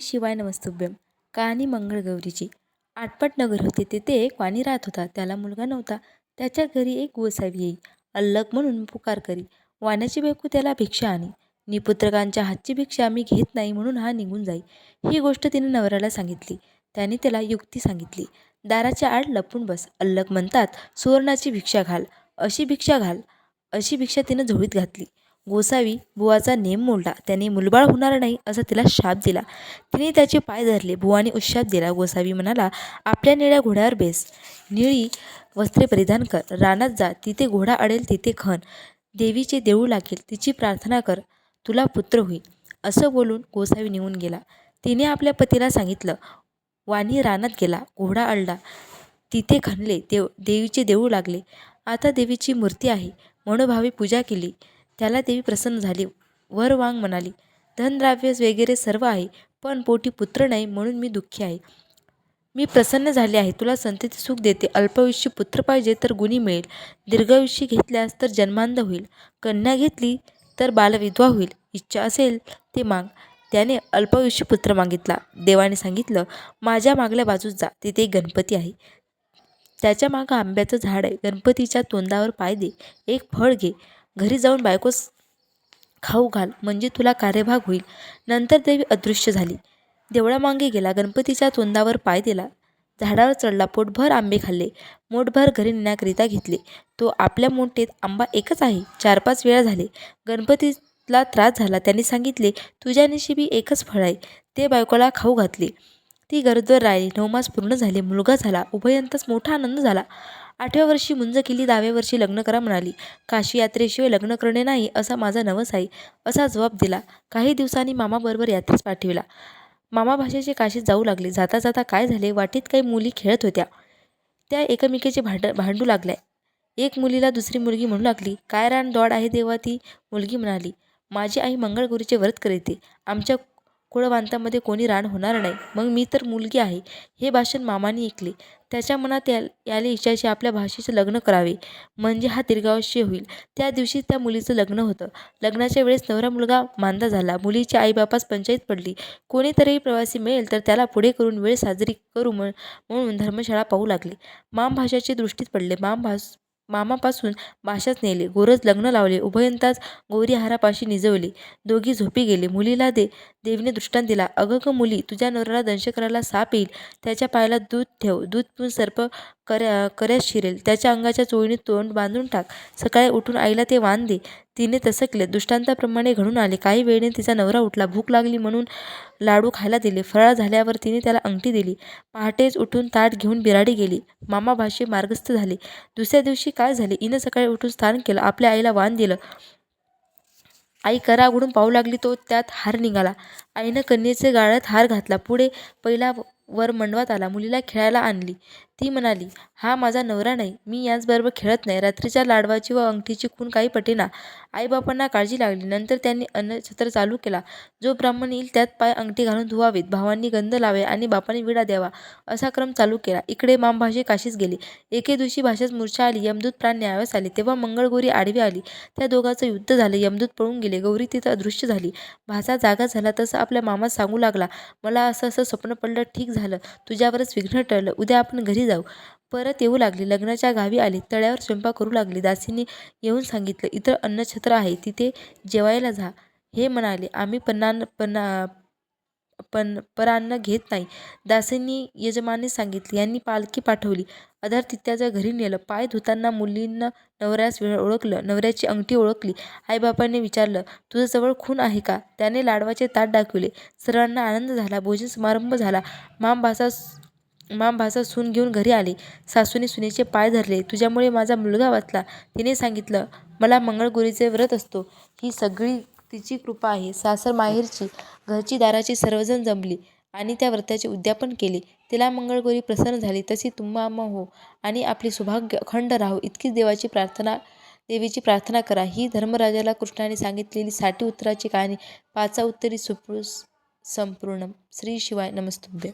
श्री शिवाय नमस्तुभ्यम कहाणी मंगळगौरीची. आटपट नगर होते तेथे एक वाणी राहत होता. त्याला मुलगा नव्हता. त्याच्या घरी एक गोसावी येई अल्लग म्हणून पुकार करी. वाण्याची बायको त्याला भिक्षा आणि. निपुत्रकांच्या हातची भिक्षा आम्ही घेत नाही म्हणून हा निघून जाई. ही गोष्ट तिने नवऱ्याला सांगितली. त्याने त्याला युक्ती सांगितली. दाराच्या आड लपून बस. अल्लग म्हणतात सुवर्णाची भिक्षा घाल. अशी भिक्षा घाल. अशी भिक्षा तिनं झोळीत घातली. गोसावी बुवाचा नेम मोडला. त्याने मुलबाळ होणार नाही असा तिला शाप दिला. तिने त्याचे पाय धरले. बुवाने उशाप दिला. गोसावी म्हणाला आपल्या निळ्या घोड्यावर बेस. निळी वस्त्रे परिधान कर. रानात जा. तिथे घोडा अडेल तिथे खण देवीचे देऊळ लागेल. तिची प्रार्थना कर. तुला पुत्र होईल. असं बोलून गोसावी निघून गेला. तिने आपल्या पतीला सांगितलं वाणी रानात गेला. घोडा अडला. तिथे खणले देव देवीचे देऊळ लागले. आता देवीची मूर्ती आहे. मनोभावी पूजा केली. त्याला देवी प्रसन्न झाली. वर वांग म्हणाली धनद्राव्य वगैरे सर्व आहे पण पोटी पुत्र नाही म्हणून मी दुःखी आहे. मी प्रसन्न झाले आहे तुला संतती सुख देते. अल्पायुष्य पुत्र पाहिजे तर गुणी मिळेल. दीर्घायुष्य घेतल्यास तर जन्मांध होईल. कन्या घेतली तर बालविधवा होईल. इच्छा असेल ते माग. त्याने अल्पायुष्य पुत्र मागितला. देवाने सांगितलं माझ्या मागल्या बाजूस जा तिथे एक गणपती आहे. त्याच्या मागं आंब्याचं झाड आहे. गणपतीच्या तोंडावर पाय दे. एक फळ घे. घरी जाऊन बायकोस खाऊ घाल म्हणजे तुला कार्यभाग होईल. नंतर देवी अदृश्य झाली. देवळामागे गेला. गणपतीच्या तोंडावर पाय दिला. झाडावर चढला. पोटभर आंबे खाल्ले. मोठभर घरी नेण्याकरिता घेतले. तो आपल्या मोठेत आंबा एकच आहे. चार पाच वेळा झाले. गणपतीला त्रास झाला. त्याने सांगितले तुझ्या निशिबी एकच फळ आहे. ते बायकोला खाऊ घातले. ती गरजवर राहिली. नऊ मास पूर्ण झाले. मुलगा झाला. उभयंतच मोठा आनंद झाला. आठव्या वर्षी मुंज केली दहाव्या वर्षी लग्न करा म्हणाली. काशी यात्रेशिवाय लग्न करणे नाही असा माझा नवस आहे असा जबाब दिला. काही दिवसांनी मामाबरोबर यात्रेस पाठविला. मामा भाषेचे काशीत जाऊ लागले. जाता जाता काय झाले? वाटेत काही मुली खेळत होत्या. त्या एकमेकीचे भांड भांडू लागल्या. एक मुलीला दुसरी मुलगी म्हणू लागली. काय रान दॉड आहे देवा ती? मुलगी म्हणाली. माझी आई मंगळगौरीचे व्रत करीते आमच्या कुळवांतामध्ये कोणी रान होणार नाही. मग मी तर मुलगी आहे. हे भाषण मामाने ऐकले. त्याच्या मनात या याले इच्छाशी आपल्या भाषेचं लग्न करावे. म्हणजे हा दीर्घायुष्य होईल. त्या दिवशी त्या मुलीचं लग्न होतं. लग्नाच्या वेळेस नवरा मुलगा मांदा झाला. मुलीच्या आईबापास पंचायत पडली. कोणीतरी प्रवासी मिळेल तर त्याला पुढे करून वेळ साजरी करू म्हणून धर्मशाळा पाहू लागली. माम भाषाची दृष्टीत पडले. माम भास मामापासून भाषाच नेले. गोरज लग्न लावले. उभयंताच गोरी हारापाशी निजवले. दोघी झोपी गेले. मुलीला दे देवीने दृष्टांत दिला. अगं ग मुली तुझ्या नवऱ्याला दंश करायला साप येईल. त्याच्या पायाला दूध ठेव. दूध पिऊन सर्प कर्या कर्यास शिरेल. त्याच्या अंगाच्या चोळीने तोंड बांधून टाक. सकाळी उठून आईला ते वान दे. तिने तसं केलं दृष्टांताप्रमाणे घडून आले. काही वेळेने तिचा नवरा उठला. भूक लागली म्हणून लाडू खायला दिले. फराळ झाल्यावर तिने त्याला अंगठी दिली. पहाटेच उठून ताट घेऊन बिराडी गेली. मामा भाषे मार्गस्थ झाले. दुसऱ्या दिवशी काय झाले? इनं सकाळी उठून स्नान केलं आपल्या आईला वाण दिलं. आई करा उघडून पाहू लागली तो त्यात हार निघाला. आईनं कन्येचे गाळ्यात हार घातला. पुढे पहिला वर मंडवात आला. मुलीला खेळायला आणली. ती म्हणाली हा माझा नवरा नाही. मी याचबरोबर खेळत नाही. रात्रीच्या लाडवाची व अंगठीची खून काही पटेना. आईबापांना काळजी लागली. नंतर त्यांनी अन्नछत्र चालू केला. जो ब्राह्मण येईल त्यात पाय अंगठी घालून धुवावेत. भावांनी गंध लावे आणि बापांनी विडा द्यावा. असा क्रम चालू केला. इकडे मामभाषे काशीस गेली. एके दिवशी भाषेत मूर्छा आली. यमदूत प्राण न्यायास आले. तेव्हा मंगळगौरी आडवी आली. त्या दोघांचं युद्ध झालं. यमदूत पळून गेले. गौरी तिथं अदृश्य झाली. भाषा जागा झाला तसं आपल्या मामा सांगू लागला. मला असं असं स्वप्न पडलं. ठीक झालं. तुझ्यावरच विघ्न टळलं. उद्या आपण घरी जाऊ. परत येऊ लागली. लग्नाच्या गावी आली. तळ्यावर स्वयंपाक करू लागली. दासीने येऊन सांगितलं इतर अन्नछत्र आहे. तिथे जेवायला जा. हे म्हणाले. आम्ही पन्ना पन्ना पण परान्न घेत नाही. दासींनी यजमानी सांगितले यांनी पालखी पाठवली. अधार तित्याच्या घरी नेलं. पाय धुताना मुलींना नवऱ्यास ओळखलं. नवऱ्याची अंगठी ओळखली. आईबापांनी विचारलं तुझं जवळ खून आहे का? त्याने लाडवाचे ताट दाखवले. सर्वांना आनंद झाला. भोजन समारंभ झाला. माम भासा माम भासा सून घेऊन घरी आले. सासूने सुनेचे पाय धरले. तुझ्यामुळे माझा मुलगा वाचला. तिने सांगितलं मला मंगळगुरीचे व्रत असतो. ही सगळी तिची कृपा आहे. सासर माहेरची घरची दाराची सर्वजण जमली आणि त्या व्रताचे उद्यापन केले. तिला मंगळगौरी प्रसन्न झाली. तशी तुम्हा हो आणि आपली सौभाग्य अखंड राहो. इतकीच देवाची प्रार्थना देवीची प्रार्थना करा. ही धर्मराजाला कृष्णाने सांगितलेली साठी उत्तराची कहाणी पाचा उत्तरी सुपृ संपूर्ण श्री शिवाय नमस्तुभ्य.